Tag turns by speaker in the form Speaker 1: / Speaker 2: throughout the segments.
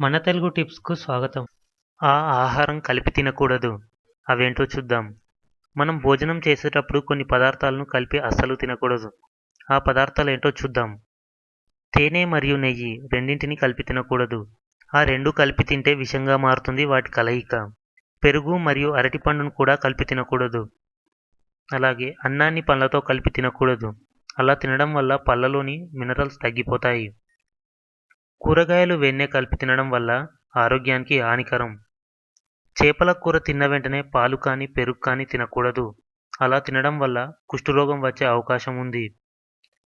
Speaker 1: మన తెలుగు టిప్స్కు స్వాగతం. ఆ ఆహారం కలిపి తినకూడదు. అవేంటో చూద్దాం. మనం భోజనం చేసేటప్పుడు కొన్ని పదార్థాలను కలిపి అస్సలు తినకూడదు. ఆ పదార్థాలు ఏంటో చూద్దాం. తేనె మరియు నెయ్యి రెండింటిని కలిపి తినకూడదు. ఆ రెండు కలిపి తింటే విషంగా మారుతుంది వాటి కలయిక. పెరుగు మరియు అరటిపండును కూడా కలిపి తినకూడదు. అలాగే అన్నాన్ని పళ్ళతో కలిపి తినకూడదు. అలా తినడం వల్ల పళ్ళలోని మినరల్స్ తగ్గిపోతాయి. కూరగాయలు వెన్నె కలిపి తినడం వల్ల ఆరోగ్యానికి హానికరం. చేపల కూర తిన్న వెంటనే పాలు కానీ పెరుగు కానీ తినకూడదు. అలా తినడం వల్ల కుష్ఠరోగం వచ్చే అవకాశం ఉంది.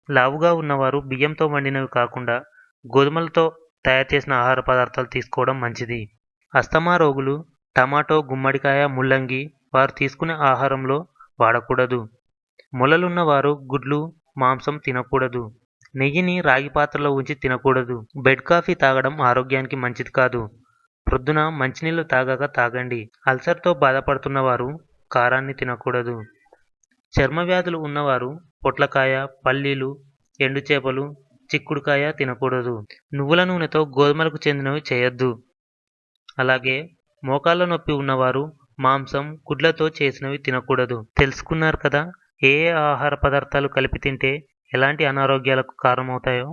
Speaker 1: లావుగా ఉన్నవారు బియ్యంతో వండినవి కాకుండా గోధుమలతో తయారు చేసిన ఆహార పదార్థాలు తీసుకోవడం మంచిది. అస్తమా రోగులు టమాటో గుమ్మడికాయ ముల్లంగి వారు తీసుకునే ఆహారంలో వాడకూడదు. మొలలున్నవారు గుడ్లు మాంసం తినకూడదు. నెయ్యిని రాగి పాత్రలో ఉంచి తినకూడదు. బెడ్ కాఫీ తాగడం ఆరోగ్యానికి మంచిది కాదు. ప్రొద్దున మంచినీళ్ళు తాగాక తాగండి. అల్సర్తో బాధపడుతున్న వారు కారాన్ని తినకూడదు. చర్మ వ్యాధులు ఉన్నవారు పొట్లకాయ పల్లీలు ఎండు చేపలు చిక్కుడుకాయ తినకూడదు. నువ్వుల నూనెతో గోధుమలకు చెందినవి చేయొద్దు. అలాగే మోకాళ్ళ నొప్పి ఉన్నవారు మాంసం గుడ్లతో చేసినవి తినకూడదు. తెలుసుకున్నారు కదా? ఏ ఏ ఆహార పదార్థాలు కలిపి తింటే ఎలాంటి అనారోగ్యాలకు కారణమవుతాయో